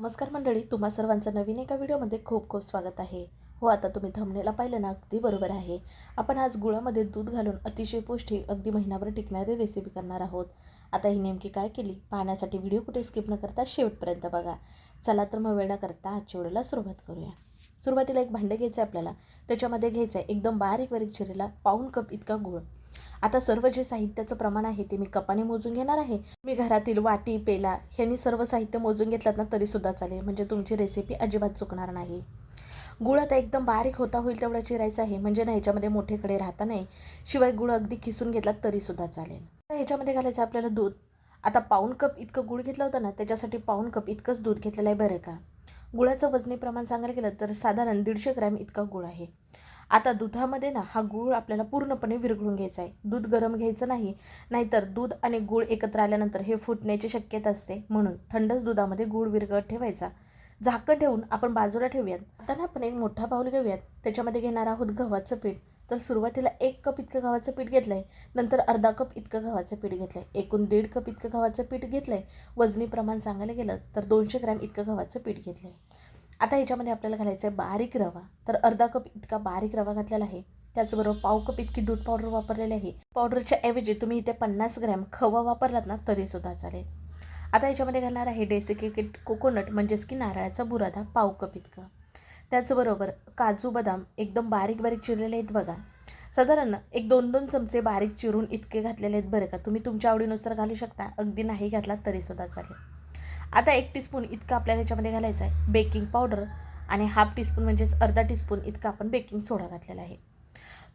नमस्कार मंडळी तुम्हा सर्वांचं नवीन एका व्हिडिओमध्ये खूप खूप स्वागत आहे. हो आता तुम्ही थंबनेला पाहिलं ना अगदी बरोबर आहे. आपण आज गुळामध्ये दूध घालून अतिशय पौष्टिक अगदी महिनाभर टिकणारी रेसिपी करणार आहोत. आता ही नेमकी काय केली पाहण्यासाठी व्हिडिओ कुठे स्किप न करता शेवटपर्यंत बघा. चला तर मग वेळ न करता आजच्या व्हिडिओला सुरुवात करूया. सुरुवातीला एक भांडे घ्यायचं आहे आपल्याला. त्याच्यामध्ये घ्यायचं आहे एकदम बारीक बारीक चिरेला पाऊण कप इतका गुळ. आता सर्व जे साहित्याचं प्रमाण आहे ते मी कपाने मोजून घेणार आहे. मी घरातील वाटी पेला ह्यांनी सर्व साहित्य मोजून घेतलात ना तरीसुद्धा चालेल. म्हणजे तुमची रेसिपी अजिबात चुकणार नाही. गुळ आता एकदम बारीक होता होईल तेवढा चिरायचा आहे. म्हणजे ना ह्याच्यामध्ये मोठे कडे राहता नाही. शिवाय गुळ अगदी खिसून घेतला तरीसुद्धा चालेल. तर ह्याच्यामध्ये घालायचं आपल्याला दूध. आता पाऊण कप इतकं गुळ घेतलं होतं ना त्याच्यासाठी पाऊण कप इतकंच दूध घेतलेलं आहे बरं का. गुळाचं वजनी प्रमाण सांगायला गेलं तर साधारण दीडशे ग्रॅम इतका गुळ आहे. आता दुधामध्ये ना हा गूळ आपल्याला पूर्णपणे विरघळून घ्यायचा आहे. दूध गरम घ्यायचं नाही नाहीतर दूध आणि गूळ एकत्र आल्यानंतर हे फुटण्याची शक्यता असते. म्हणून थंडच दुधामध्ये गूळ विरघळत ठेवायचा. झाकण ठेवून आपण बाजूला ठेवूयात. आता ना आपण एक मोठा पाऊल घेऊयात. त्याच्यामध्ये घेणार आहोत गव्हाचं पीठ. तर सुरुवातीला एक कप इतकं गव्हाचं पीठ घेतलं आहे नंतर अर्धा कप इतकं गव्हाचं पीठ घेतलं आहे एकूण दीड कप इतकं गव्हाचं पीठ घेतलं आहे वजनी प्रमाण सांगायला गेलं तर दोनशे ग्रॅम इतकं गव्हाचं पीठ घेतलं आहे आता ह्याच्यामध्ये आपल्याला घालायचं आहे बारीक रवा. तर अर्धा कप इतका बारीक रवा घातलेला आहे. त्याचबरोबर पाव कप इतकी दूध पावडर वापरलेली आहे. पावडरच्या ऐवजी तुम्ही इथे पन्नास ग्रॅम खवा वापरलात ना तरीसुद्धा चालेल. आता ह्याच्यामध्ये घालणार आहे डेसिकेटेड कोकोनट म्हणजेच की नारळाचा बुरादा पाव कप इतका. त्याचबरोबर काजू बदाम एकदम बारीक बारीक चिरलेले आहेत बघा. साधारण एक दोन दोन चमचे बारीक चिरून इतके घातलेले आहेत बरं का. तुम्ही तुमच्या आवडीनुसार घालू शकता. अगदी नाही घातलात तरीसुद्धा चालेल. आता एक टीस्पून इतकं आपल्याला ह्याच्यामध्ये घालायचं आहे. बेकिंग पावडर आणि हाफ टीस्पून म्हणजेच अर्धा टीस्पून इतका आपण बेकिंग सोडा घातलेला आहे.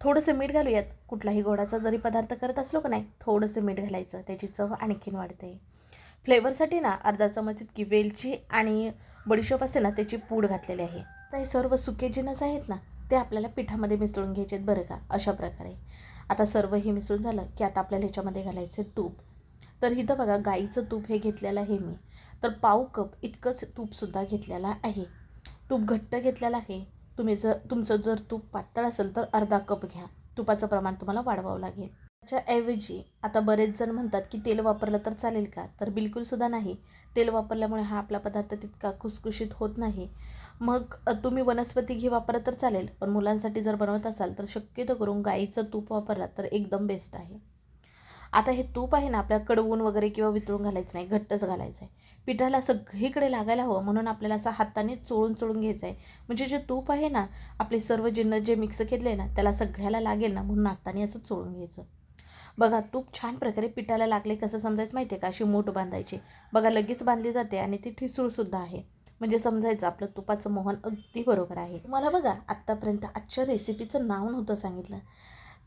थोडंसं मीठ घालूयात. कुठलाही गोडाचा जरी पदार्थ करत असलो का नाही थोडंसं मीठ घालायचं. त्याची चव आणखीन वाढते. फ्लेवरसाठी ना अर्धा चमच इतकी वेलची आणि बडीशोप असते ना त्याची पूड घातलेली आहे. तर हे सर्व सुके जिनस आहेत ना ते आपल्याला पिठामध्ये मिसळून घ्यायचे आहेत बरं का अशा प्रकारे. आता सर्व हे मिसळून झालं की आता आपल्याला ह्याच्यामध्ये घालायचं आहे तूप. तर इथं बघा गाईचं तूप हे घेतलेलं आहे मी. तर पाव कप इतकंच तूपसुद्धा घेतलेलं आहे. तूप घट्ट घेतलेलं आहे. तुम्ही जर तुमचं जर तूप पातळ असेल तर अर्धा कप घ्या. तुपाचं प्रमाण तुम्हाला वाढवावं लागेल. त्याच्याऐवजी आता बरेच जण म्हणतात की तेल वापरलं तर चालेल का? तर बिलकुलसुद्धा नाही. तेल वापरल्यामुळे हा आपला पदार्थ तितका खुसखुशीत होत नाही. मग तुम्ही वनस्पती घी वापरत तर चालेल पण मुलांसाठी जर बनवत असाल तर शक्यतो करून गाईचं तूप वापरला तर एकदम बेस्ट आहे. आता हे तूप आहे ना आपल्या कडवून वगैरे किंवा वितळून घालायचं नाही घट्टच घालायचं आहे. पिठाला सगळीकडे लागायला हवं म्हणून आपल्याला असं हाताने चोळून चोळून घ्यायचं आहे म्हणजे जे तूप आहे ना आपले सर्व जिन्न जे मिक्स घेतले ना त्याला सगळ्याला लागेल ना म्हणून हाताने असं चोळून घ्यायचं. बघा तूप छान प्रकारे पिठाला लागले कसं समजायचं माहिती आहे का? अशी मोठ बांधायची. बघा लगेच बांधली जाते आणि ती ठिसूळसुद्धा आहे. म्हणजे समजायचं आपलं तुपाचं मोहन अगदी बरोबर आहे. मला बघा आत्तापर्यंत आजच्या रेसिपीचं नाव नव्हतं सांगितलं.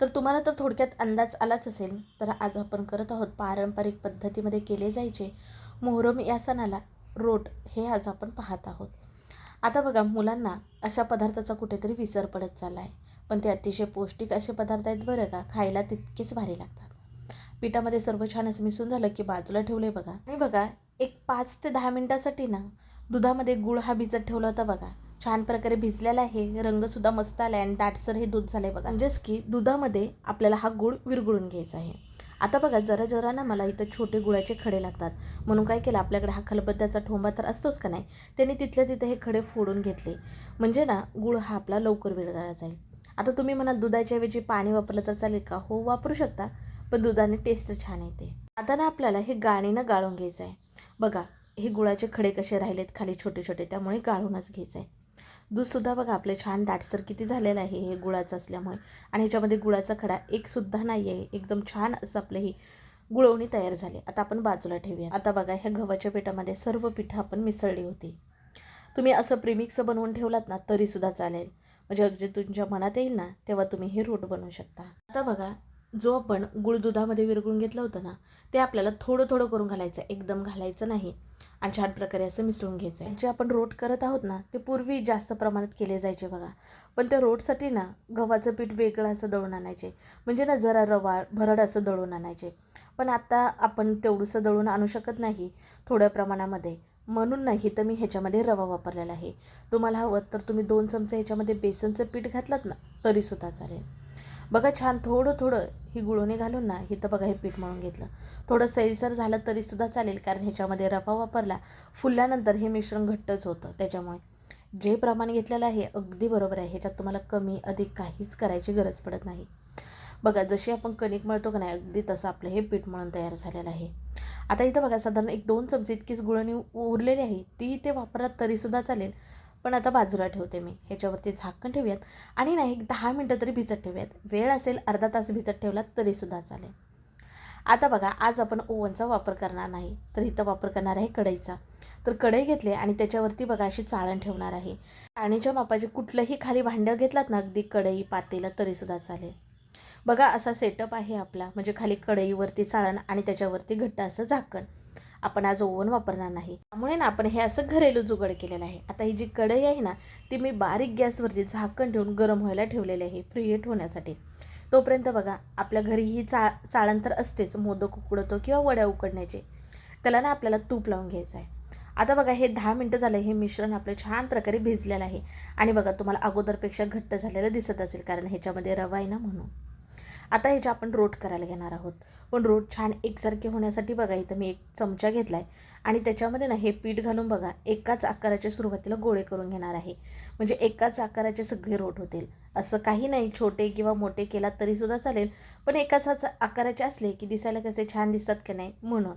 तर तुम्हाला तर थोडक्यात अंदाज आलाच असेल. तर आज आपण करत आहोत पारंपरिक पद्धतीमध्ये केले जायचे. मोहरम या सणाला रोट हे आज आपण पाहत आहोत. आता बघा मुलांना अशा पदार्थाचा कुठेतरी विसर पडत चालला आहे पण ते अतिशय पौष्टिक असे पदार्थ आहेत बरं का खायला तितकेच भारी लागतात. पिठामध्ये सर्व छान असं मिसळून झालं की बाजूला ठेवले बघा. आणि बघा एक पाच ते दहा मिनटासाठी ना दुधामध्ये गुळ हा भिजत ठेवला होता बघा. छान प्रकारे भिजलेला आहे रंगसुद्धा मस्त आला आहे आणि दाटसर हे दूध झालं आहे बघा. म्हणजेच की दुधामध्ये आपल्याला हा गुळ विरघळून घ्यायचा आहे. आता बघा जरा जरा ना मला इथं छोटे गुळाचे खडे लागतात. म्हणून काय केलं आपल्याकडे हा खलबत्त्याचा ठोंबा तर असतोच का नाही? त्यांनी तिथल्या तिथे हे खडे फोडून घेतले. म्हणजे ना गुळ हा आपला लवकर विरघळला जाईल. आता तुम्ही म्हणाल दुधाच्या ऐवजी पाणी वापरलं तर चालेल का? हो वापरू शकता पण दुधाने टेस्ट छान येते. आता ना आपल्याला हे गाळीनं गाळून घ्यायचं आहे बघा हे गुळाचे खडे कसे राहिलेत खाली छोटे छोटे त्यामुळे गाळूनच घ्यायचं आहे दूधसुद्धा बघा आपले छान दाटसर किती झालेलं आहे हे गुळाचं असल्यामुळे. आणि ह्याच्यामध्ये गुळाचा खडा एकसुद्धा नाही आहे एकदम छान असं आपलं ही गुळवणी तयार झाली. आता आपण बाजूला ठेवूया आता बघा ह्या गव्हाच्या पिठामध्ये सर्व पिठं आपण मिसळली होती. तुम्ही असं प्रेमिक्स बनवून ठेवलात ना तरीसुद्धा चालेल. म्हणजे अगदी तुमच्या मनात येईल ना तेव्हा तुम्ही हे रोट बनवू शकता. आता बघा जो आपण गुळ दुधामध्ये विरघळून घेतलं होतं ना ते आपल्याला थोडं थोडं करून घालायचं एकदम घालायचं नाही. आणि छान प्रकारे असं मिसळून घ्यायचं आहे. जे आपण रोट करत आहोत ना ते पूर्वी जास्त प्रमाणात केले जायचे बघा. पण त्या रोटसाठी ना गव्हाचं पीठ वेगळं असं दळून आणायचे. म्हणजे ना जरा रवा भरड असं दळून आणायचे. पण आता आपण तेवढंसं दळून आणू शकत नाही थोड्या प्रमाणामध्ये. म्हणून नाही तर मी ह्याच्यामध्ये रवा वापरलेला आहे. तुम्हाला हवं तर तुम्ही दोन चमचे ह्याच्यामध्ये बेसनचं पीठ घातलात ना तरीसुद्धा चालेल. बघा छान थोडं थोडं ही गुळोणी घालून ना इथं बघा हे पीठ मळून घेतलं. थोडं सैलसर झालं तरीसुद्धा चालेल कारण ह्याच्यामध्ये रवा वापरला फुलल्यानंतर हे मिश्रण घट्टच होतं त्याच्यामुळे. जे प्रमाण घेतलेलं आहे अगदी बरोबर आहे. ह्याच्यात तुम्हाला कमी अधिक काहीच करायची गरज पडत नाही. बघा जशी आपण कणिक मळतो का नाही अगदी तसं आपलं हे पीठ मळून तयार झालेलं आहे. आता इथं बघा साधारण एक दोन चमचे इतकीच गुळणी उरलेली आहे. ती ते वापरात तरीसुद्धा चालेल. पण आता बाजूला ठेवते मी. ह्याच्यावरती झाकण ठेवूयात. आणि नाही एक दहा मिनटं तरी भिजत ठेवूयात. वेळ असेल अर्धा तास भिजत ठेवला तरीसुद्धा चालेल. आता बघा आज आपण ओव्हनचा वापर करणार नाही. तर इथं वापर करणार आहे कढईचा. तर कढई घेतली आणि त्याच्यावरती बघा अशी चाळण ठेवणार आहे. चाळणीच्या मापाचे कुठलंही खाली भांडं घेतलात ना अगदी कढई पातेलं तरीसुद्धा चालेल. बघा असा सेटअप आहे आपला. म्हणजे खाली कढईवरती चाळण आणि त्याच्यावरती घट्ट असं झाकण. आपण आज ओव्हन वापरणार नाही. त्यामुळे ना आपण हे असं घरेलू जुगाड केलेलं आहे. आता ही जी कढई आहे ना ती मी बारीक गॅसवरती झाकण ठेवून गरम व्हायला ठेवलेली आहे फ्रीएट होण्यासाठी. तोपर्यंत बघा आपल्या घरी ही चा चाळणतर असतेच मोदक उकडतो किंवा वड्या उकडण्याचे. त्याला ना आपल्याला तूप लावून घ्यायचं आहे. आता बघा हे दहा मिनटं झालं हे मिश्रण आपलं छान प्रकारे भिजलेलं आहे. आणि बघा तुम्हाला अगोदरपेक्षा घट्ट झालेलं दिसत असेल कारण ह्याच्यामध्ये रवा आहे ना म्हणून. आता ह्याच्या आपण रोट करायला घेणार आहोत पण रोट छान एकसारखे होण्यासाठी बघा इथं मी एक चमचा घेतला आहे आणि त्याच्यामध्ये ना हे पीठ घालून बघा एकाच आकाराच्या सुरुवातीला गोळे करून घेणार आहे. म्हणजे एकाच आकाराचे सगळे रोट होतील. असं काही नाही छोटे किंवा मोठे केलात तरीसुद्धा चालेल पण एकाच आकाराचे असले की दिसायला कसे छान दिसतात की नाही म्हणून.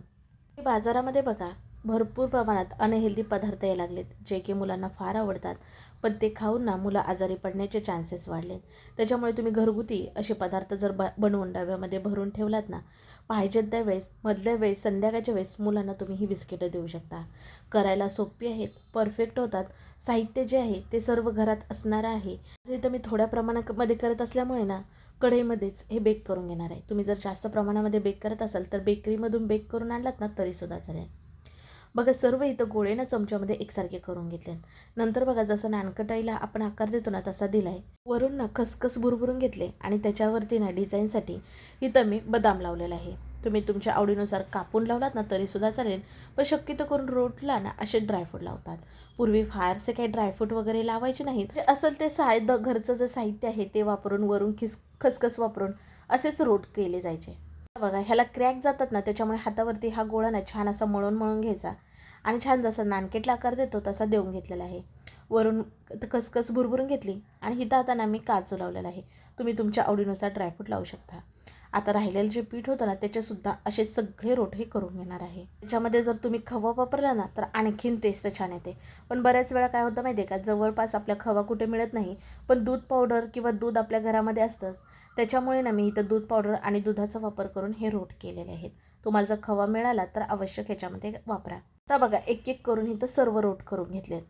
बाजारामध्ये बघा भरपूर प्रमाणात अनहेल्दी पदार्थ यायला लागलेत जे की मुलांना फार आवडतात. पण ते खाऊन ना मुलं आजारी पडण्याचे चान्सेस वाढलेत. त्याच्यामुळे तुम्ही घरगुती असे पदार्थ जर ब बनवून डब्यामध्ये भरून ठेवलात ना पाहिजेत त्या वेळेस मधल्या वेळेस संध्याकाळच्या वेळेस मुलांना तुम्ही ही बिस्किटं देऊ शकता. करायला सोपी आहेत परफेक्ट होतात. साहित्य जे आहे ते सर्व घरात असणारं आहे. इथं मी थोड्या प्रमाणामध्ये करत असल्यामुळे ना कढईमध्येच हे बेक करून घेणार आहे. तुम्ही जर जास्त प्रमाणामध्ये बेक करत असाल तर बेकरीमधून बेक करून आणलात ना तरीसुद्धा चालेल. बघा सर्व इथं गोळे ना चमच्यामध्ये एकसारखे करून घेतले. नंतर बघा जसं नानकटाईला आपण आकार देतो ना तसा दिलाय. वरून ना खसखस भुरभुरून घेतले आणि त्याच्यावरती ना डिझाईनसाठी इथं मी बदाम लावलेला आहे. तुम्ही तुमच्या आवडीनुसार कापून लावलात ना तरीसुद्धा चालेल. पण शक्यतो करून रोटला ना असे ड्रायफ्रूट लावतात. पूर्वी फारसे काही ड्रायफ्रूट वगैरे लावायचे नाहीत. असेल ते साहित्य घरचं जे साहित्य आहे ते वापरून वरून खिस खसखस वापरून असेच रोट केले जायचे. बघा ह्याला क्रॅक जातात ना त्याच्यामुळे हातावरती हा गोळा ना छान असा मळून मळून घ्यायचा. आणि छान जसा नानकेटला आकार देतो तसा देऊन घेतलेला आहे. वरून खसखस भुरभुरून घेतली आणि हिथं आता ना मी काजू लावलेला आहे. तुम्ही तुमच्या आवडीनुसार ड्रायफ्रूट लावू शकता. आता राहिलेलं जे पीठ होतं ना त्याचेसुद्धा असे सगळे रोट हे करून घेणार आहे. त्याच्यामध्ये जर तुम्ही खवा वापरला ना तर आणखीन टेस्ट छान येते. पण बऱ्याच वेळा काय होतं माहिती आहे का जवळपास आपल्या खवा कुठे मिळत नाही पण दूध पावडर किंवा दूध आपल्या घरामध्ये असतंच. त्याच्यामुळे ना मी इथं दूध पावडर आणि दुधाचा वापर करून हे रोट केलेले आहेत. तुम्हाला जर खवा मिळाला तर आवश्यक ह्याच्यामध्ये वापरा. आता बघा एक एक करून इथं सर्व रोट करून घेतलेत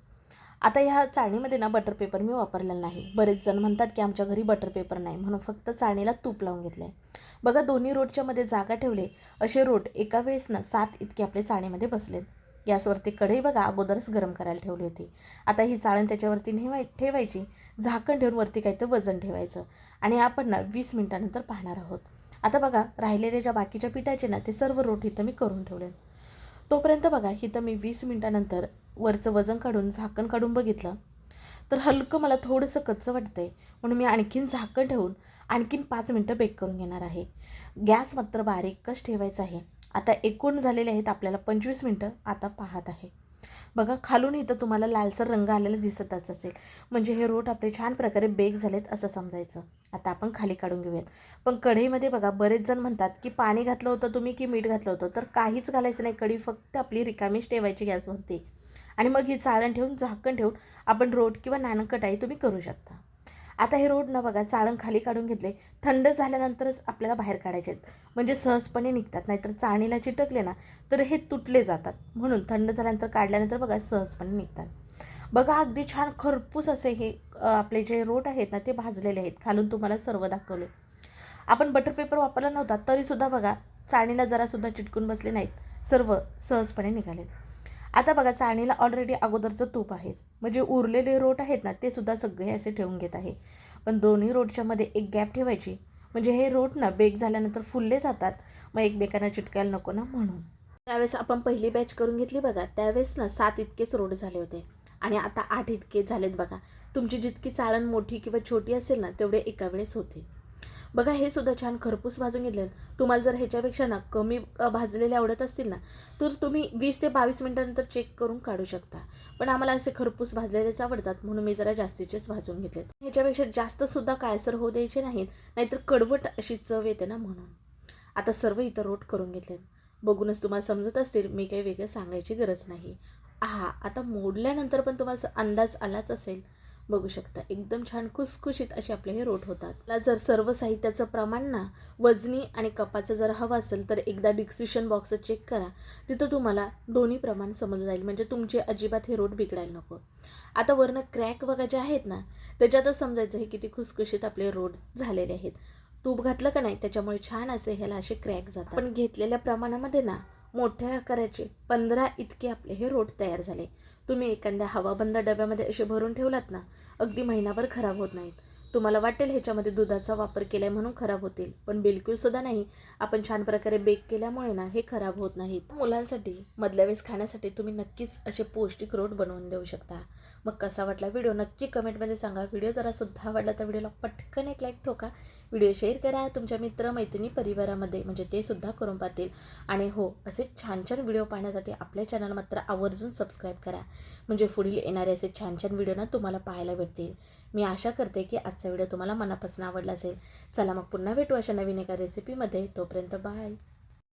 आता ह्या चाळणीमध्ये ना बटर पेपर मी वापरलेला नाही. बरेच जण म्हणतात की आमच्या घरी बटर पेपर नाही म्हणून फक्त चाळणीला तूप लावून घेतलं आहे बघा दोन्ही रोटच्यामध्ये जागा ठेवले. असे रोट एका वेळेस ना सात इतके आपले चाळणीमध्ये बसलेत. गॅसवरती कढई बघा अगोदरच गरम करायला ठेवली होती. आता ही चाळण त्याच्यावरती नेवाय ठेवायची झाकण ठेवून वरती काही तर वजन ठेवायचं. आणि आपण ना वीस मिनटानंतर पाहणार आहोत. आता बघा राहिलेल्या ज्या बाकीच्या पिठाचे ना ते सर्व रोट इथं मी करून ठेवले तोपर्यंत बघा इथं मी वीस मिनटानंतर वरचं वजन काढून झाकण काढून बघितलं. तर हलकं मला थोडंसं कच्चं वाटतंय. म्हणून मी आणखीन झाकण ठेवून आणखीन पाच मिनटं बेक करून घेणार आहे. गॅस मात्र बारीकच ठेवायचा आहे. आता एकूण झालेले आहेत आपल्याला पंचवीस मिनटं आता पाहत आहे. बघा खालून इथं तुम्हाला लालसर रंग आलेला दिसतच असेल. म्हणजे हे रोट आपले छान प्रकारे बेक झालेत असं समजायचं. आता आपण खाली काढून घेऊयात. पण कढईमध्ये बघा बरेच जण म्हणतात की पाणी घातलं होतं तुम्ही की मीठ घातलं होतं? तर काहीच घालायचं नाही. कढी फक्त आपली रिकामीच ठेवायची गॅसवरती. आणि मग ही चाळण ठेवून झाकण ठेवून आपण रोट किंवा नानकटाई तुम्ही करू शकता. आता हे रोड न बघा चाळण खाली काढून घेतले. थंड झाल्यानंतरच आपल्याला बाहेर काढायचे आहेत. म्हणजे सहजपणे निघतात नाहीतर चाळणीला चिटकले ना तर हे तुटले जातात. म्हणून थंड झाल्यानंतर काढल्यानंतर बघा सहजपणे निघतात. बघा अगदी छान खरपूस असे हे आपले जे रोट आहेत ना ते भाजलेले आहेत. खालून तुम्हाला सर्व दाखवले. आपण बटर पेपर वापरला नव्हता तरीसुद्धा बघा चाळणीला जरासुद्धा चिटकून बसले नाहीत. सर्व सहजपणे निघालेत. आता बघा चाळणीला ऑलरेडी अगोदरचं तूप आहेच. म्हणजे उरलेले रोट आहेत ना ते सुद्धा सगळे असे ठेवून घेत आहे. पण दोन्ही रोटच्या मध्ये एक गॅप ठेवायची. म्हणजे हे रोट ना बेक झाल्यानंतर फुलले जातात. मग एकमेकांना चिटकायला नको ना म्हणून. त्यावेळेस आपण पहिली बॅच करून घेतली बघा त्यावेळेस ना सात इतकेच रोड झाले होते. आणि आता आठ इतके झालेत बघा. तुमची जितकी चाळण मोठी किंवा छोटी असेल ना तेवढे एका वेळेस होते. बघा हे सुद्धा छान खरपूस भाजून घेतले तुम्हाला जर ह्याच्यापेक्षा ना कमी भाजलेले आवडत असतील ना तर तुम्ही वीस ते बावीस मिनटानंतर चेक करून काढू शकता. पण आम्हाला असे खरपूस भाजलेलेच आवडतात म्हणून मी जरा जास्तीचेच भाजून घेतलेत. ह्याच्यापेक्षा जास्त सुद्धा काळसर होऊ द्यायचे नाहीत नाहीतर कडवट अशी चव येते ना म्हणून. आता सर्व इथं रोट करून घेतले बघूनच तुम्हाला समजत असतील मी काही वेगळं सांगायची गरज नाही. आहा आता मोडल्यानंतर पण तुम्हाला अंदाज आलाच असेल. बघू शकता. एकदम छान खुसखुशीत असे आपले हे रोट होतात. मला जर सर्व साहित्याचं प्रमाण ना वजनी आणि कपाचं जर हवं असेल तर एकदा डिक्सिशन बॉक्स चेक करा. तिथं तुम्हाला दोन्ही प्रमाण समजलं जाईल. म्हणजे तुमचे अजिबात हे रोट बिघडायला नको. आता वरनं क्रॅक बघा जे आहेत ना त्याच्यातच समजायचं हे किती खुसखुशीत आपले रोट झालेले आहेत. तूप घातलं का नाही त्याच्यामुळे छान असे ह्याला असे क्रॅक जातात. पण घेतलेल्या प्रमाणामध्ये ना मोठ्या आकाराचे पंधरा इतके आपले हे रोट तयार झाले. तुम्ही एखाद्या हवाबंद डब्यामध्ये असे भरून ठेवलात ना अगदी महिनाभर खराब होत नाहीत. तुम्हाला वाटेल ह्याच्यामध्ये दुधाचा वापर केलाय म्हणून खराब होतील. पण बिलकुल सुद्धा नाही. आपण छान प्रकारे बेक केल्यामुळे ना हे खराब होत नाहीत. मुलांसाठी मधल्या वेळेस खाण्यासाठी तुम्ही नक्कीच असे पौष्टिक रोट बनवून देऊ शकता. मग कसा वाटला व्हिडिओ नक्की कमेंटमध्ये सांगा. व्हिडिओ जरा सुद्धा आवडला तर व्हिडिओला पटकन एक लाईक ठोका. व्हिडिओ शेअर करा तुमच्या मित्र मैत्रिणी परिवारामध्ये. म्हणजे ते सुद्धा करून पाहतील. आणि हो असे छान छान व्हिडिओ पाहण्यासाठी आपल्या चॅनल मात्र आवर्जून सबस्क्राईब करा. म्हणजे पुढील येणारे असे छान छान व्हिडिओ ना तुम्हाला पाहायला भेटतील. मी आशा करते की आजचा व्हिडिओ तुम्हाला मनापासून आवडला असेल. चला मग पुन्हा भेटू अशा नवीन एका रेसिपीमध्ये तोपर्यंत बाय